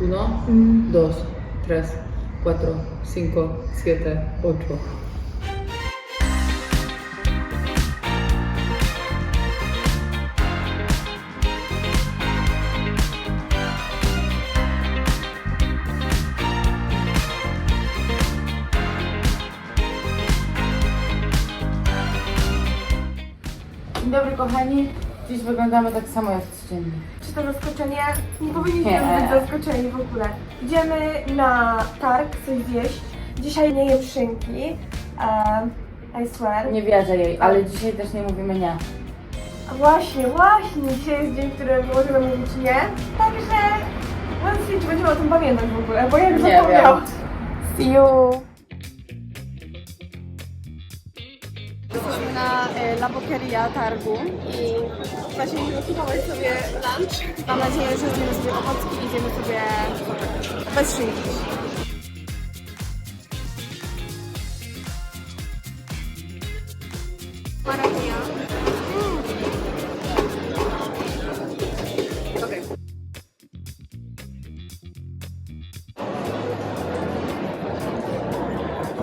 Uno, dos, tres, cuatro, cinco, siete, ocho. Dzień dobry kochani. Dziś wyglądamy tak samo jak codziennie. Czy to zaskoczenie? Nie powinniśmy Nie. być zaskoczeni w ogóle. Idziemy na targ coś zjeść. Dzisiaj nie jem szynki. Um, I swear. Nie wierzę jej, ale dzisiaj też nie mówimy nie. A właśnie, właśnie. Dzisiaj jest dzień, w którym możemy mówić nie. Także mam się, czy będziemy o tym pamiętać w ogóle, bo jak Nie zapomniał. wiem. See you. Jesteśmy na Labokeria targu i właśnie kupować sobie lunch. Mam nadzieję, że zjemy sobie owocki i zjemy sobie soczek. Bez szynki.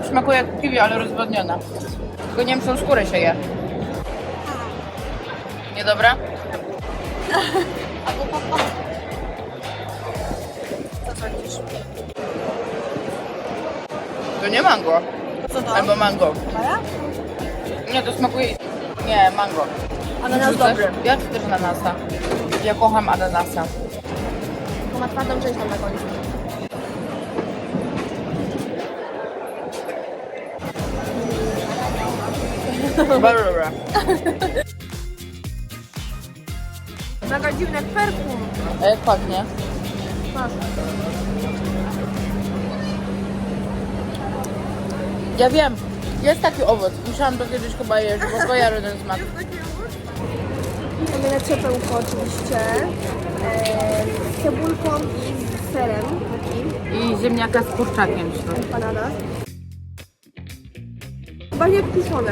Smakuje jak kiwi, ale rozwodniona. Tylko nie wiem, skórę się je. Niedobra? Co sądzisz? To nie mango. Co to? Albo mango. Maja? Nie, to smakuje... Nie, mango. Ananas Rzucasz? dobry. Ja chcę też ananasa. Ja kocham ananasa. Bo ma twardą część tam na końcu. Bardzo dobra. Mega dziwne perfum. A jak pachnie? Ja wiem. Jest taki owoc. Musiałam to kiedyś chyba jeść, bo kojarzę ten smak. Mamy na ciepełko oczywiście. E, z cebulką i z serem. I ziemniaka z kurczakiem. Banana. Chyba nie kuszone.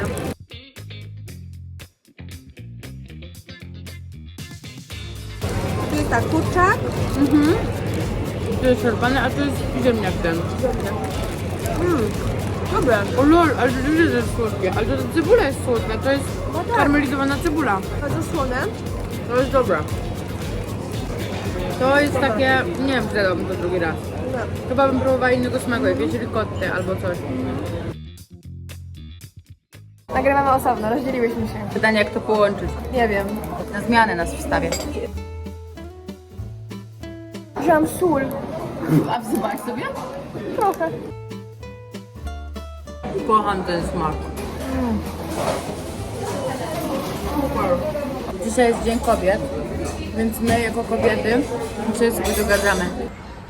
Tak, kurczak. To jest szarpane, a to jest ziemniak ten. Dobre. O lol, ale to nie jest słodkie. Ale to cebula jest słodka. To jest No tak. karmelizowana cebula. Bardzo słone. To jest dobre. To jest takie... Nie wiem, zjadłabym to drugi raz. No. Chyba bym próbowała innego smaku, jakieś ricotte albo coś. Nagrywamy osobno, rozdzieliłyśmy się. Pytanie, jak to połączyć. Nie wiem. Na zmianę nas wstawię. Wziąłam sól. A wzywałaś sobie? Trochę. Kocham ten smak. Super. Dzisiaj jest Dzień Kobiet, więc my jako kobiety się sobie dogadamy.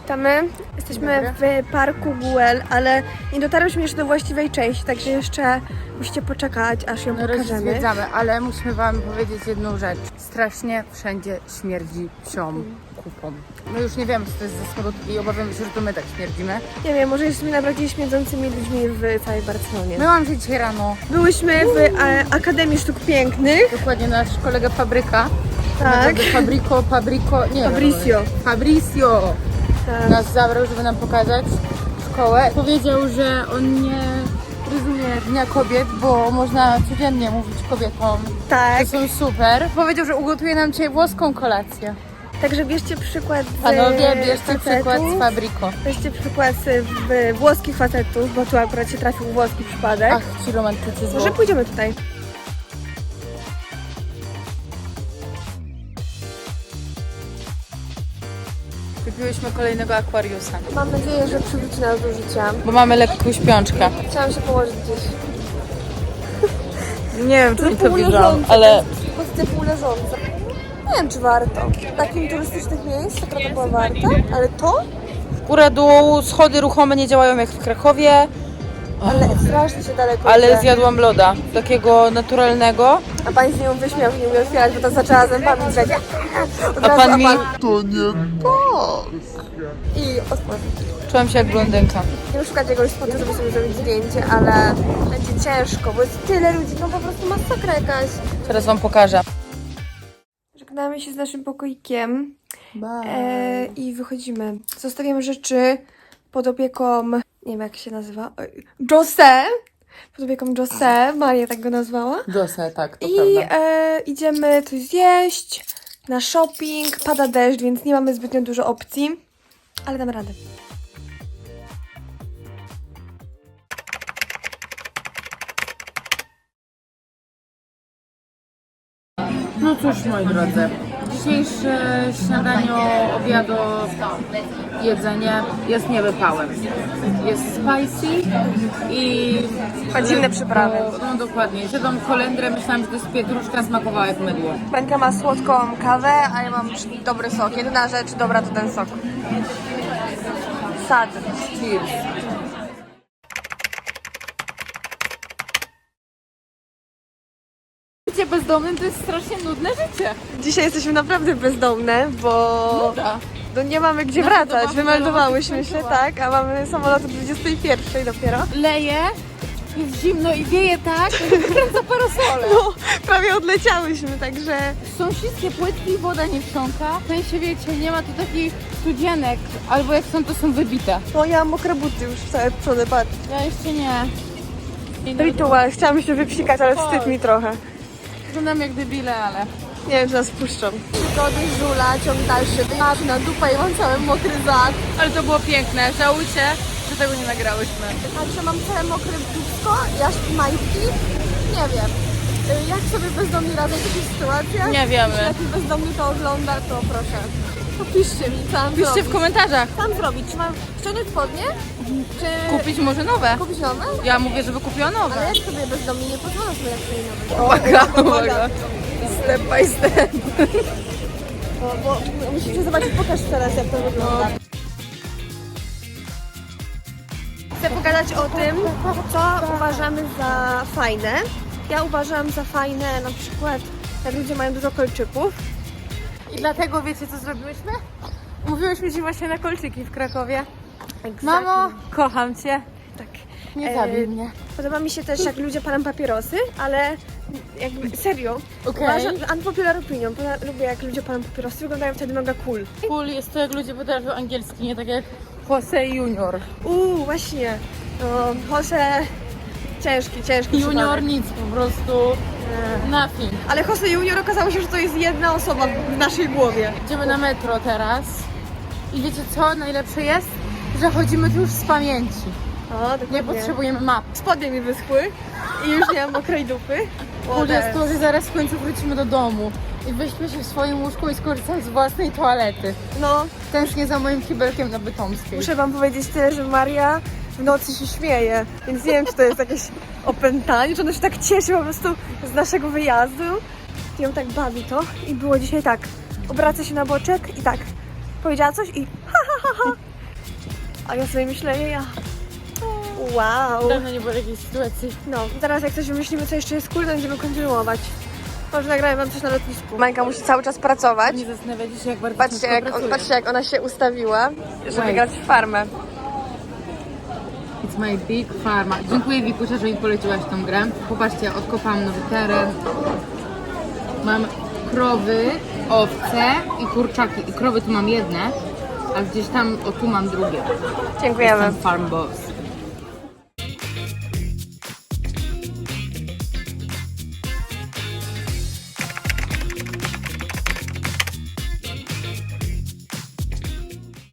Witamy. Jesteśmy w parku Guel, ale nie dotarłyśmy jeszcze do właściwej części, także jeszcze musicie poczekać, aż ją pokażemy. Rozwiedzamy, ale musimy wam powiedzieć jedną rzecz. Strasznie wszędzie śmierdzi psią kupą. My już nie wiemy, co to jest za smród i obawiamy się, że to my tak śmierdzimy. Nie wiem, może jesteśmy najbardziej śmierdzącymi ludźmi w całej Barcelonie. Byłam dzisiaj rano, Byłyśmy w e, Akademii Sztuk Pięknych. dokładnie nasz kolega Fabryka. Tak. Fabrico, Fabrico, nie Fabricio. Fabricio Tak. nas zabrał, żeby nam pokazać szkołę. Powiedział, że on nie rozumie Dnia Kobiet, bo można codziennie mówić kobietom, tak. że są super. Powiedział, że ugotuje nam dzisiaj włoską kolację. Także bierzcie przykład z Panowie, bierzcie facetów. przykład z Fabrico. Weźcie przykład z w, włoskich facetów, bo tu akurat się trafił włoski przypadek. Ach, ci romantycy z Może pójdziemy tutaj. Kupiłyśmy kolejnego akwariusa, Mam nadzieję, że przywróci nas do życia. bo mamy lekką śpiączkę. Chciałam się położyć gdzieś. Nie wiem, czy mi to widziałam, Półleżące, ale Pozycje półleżące. Nie wiem, czy warto. Takich turystycznych miejsc to trochę było warte, ale to? góra dół, schody ruchome nie działają jak w Krakowie, Ale strasznie się daleko ale idzie. zjadłam loda, takiego naturalnego. A pani z nią wyśmiał, że nie umie otwierać, bo to zaczęła zębami drzeć. Od A razu, pan mi... I otworzył. Czułam się jak blondynka. Musimy szukać jakiegoś spotu, żeby sobie zrobić zdjęcie, ale będzie ciężko, bo jest tyle ludzi, no po prostu masakra jakaś. Teraz wam pokażę. Żegnamy się z naszym pokoikiem. E, I wychodzimy. Zostawiamy rzeczy pod opieką, nie wiem jak się nazywa, Jose. Pod opieką Jose, Maria tak go nazwała. Jose, tak, to I prawda. e, idziemy coś zjeść, na shopping. Pada deszcz, więc nie mamy zbytnio dużo opcji, ale damy radę. No cóż, moi drodzy, dzisiejsze śniadanie, obiadu, jedzenie jest niewypałem. Jest spicy i... Ma dziwne przyprawy. No dokładnie. Zjadłam kolendrę, myślałam, że to jest pietruszka, smakowała jak mydło. Benka ma słodką kawę, a ja mam dobry sok. Jedyna rzecz dobra to ten sok. Sad. Cheers. Bycie bezdomnym to jest strasznie nudne życie. Dzisiaj jesteśmy naprawdę bezdomne, bo Nuda. no nie mamy gdzie Nasze wracać. Wymeldowałyśmy się, tak, a mamy samolot o 21 dopiero. Leje, jest zimno i wieje tak, że parasole. No, prawie odleciałyśmy, także Są wszystkie płytki, woda nie wsiąka. W sensie wiecie, nie ma tu takich studzienek, albo jak są, to są wybite. no ja mam mokre buty już całe przody, patrz. Ja jeszcze nie. Rytuał, chciałam się wypsikać, ale wstyd mi trochę. Wyglądam jak debile, ale... Nie wiem, czy nas puszczą. Przygody żula, ciąg dalszy, wyjazd na dupę i mam cały mokry zad. Ale to było piękne, żałujcie, że tego nie nagrałyśmy. Także mam całe mokre dupsko, jaż i majtki. Nie wiem. Y, Jak sobie bezdomni radzą w takich sytuacjach? Nie wiemy. Jeśli jakiś bezdomny to ogląda, to proszę. To piszcie mi, co mam Piszcie w zrobić. komentarzach. Co mam zrobić? Czy mam ściągnąć spodnie? Czy Kupić może nowe. kupić nowe? Ja mówię, żeby kupiła nowe. Ale jak sobie bezdomni nie pozwolą sobie jak sobie nowe? Uwaga, uwaga. Step by step. Bo, bo musicie zobaczyć, pokaż teraz jak to wygląda. Chcę pogadać o tym, co uważamy za fajne. Ja uważam za fajne na przykład, jak ludzie mają dużo kolczyków. I dlatego wiecie co zrobiłyśmy? Umówiłyśmy się właśnie na kolczyki w Krakowie. Mamo, kocham cię. Tak. Nie E, zabij mnie. Podoba mi się też, jak ludzie palą papierosy, ale jakby serio. Okej. Uważam, unpopular opinion. Lubię, jak ludzie palą papierosy, wyglądają wtedy mega cool. Cool jest to, jak ludzie potrafią angielski, nie tak jak Jose Junior. Uuu, właśnie. No, Jose... Ciężki, ciężki Junior przypadek. nic, po prostu nothing. Ale Jose Junior okazało się, że to jest jedna osoba w naszej głowie. Idziemy na metro teraz. I wiecie co najlepsze jest? Że chodzimy tu już z pamięci. O, dokładnie. Nie potrzebujemy map. Spodnie mi wyschły i już nie mam mokrej dupy. Cool jest to, że zaraz w końcu wrócimy do domu. I weźmy się w swoim łóżku i skorzystamy z własnej toalety. No, Tęsknię za moim kibelkiem na Bytomskiej. muszę wam powiedzieć tyle, że Maria w nocy się śmieje, więc nie wiem, czy to jest jakieś opętanie, czy ona się tak cieszy po prostu z naszego wyjazdu. I ją tak bawi to i było dzisiaj tak, obraca się na boczek i tak, powiedziała coś i ha, ha, ha, ha. A ja sobie myślę, ja, wow. Dawno nie było takiej sytuacji. No, teraz jak coś wymyślimy, co jeszcze jest cool, to będziemy kontynuować. Może nagrałem wam coś na lotnisku. Majka musi cały czas pracować. Nie zastanawiacie się, jak bardzo Patrzcie jak, on, patrzcie, jak ona się ustawiła, żeby grać w farmę. It's my big farma. Dziękuję Wikusia, że mi poleciłaś tą grę. Popatrzcie, odkopałam nowy teren. Mam krowy, owce i kurczaki. I krowy tu mam jedne, a gdzieś tam, o tu mam drugie. Dziękujemy. Jestem farm boss.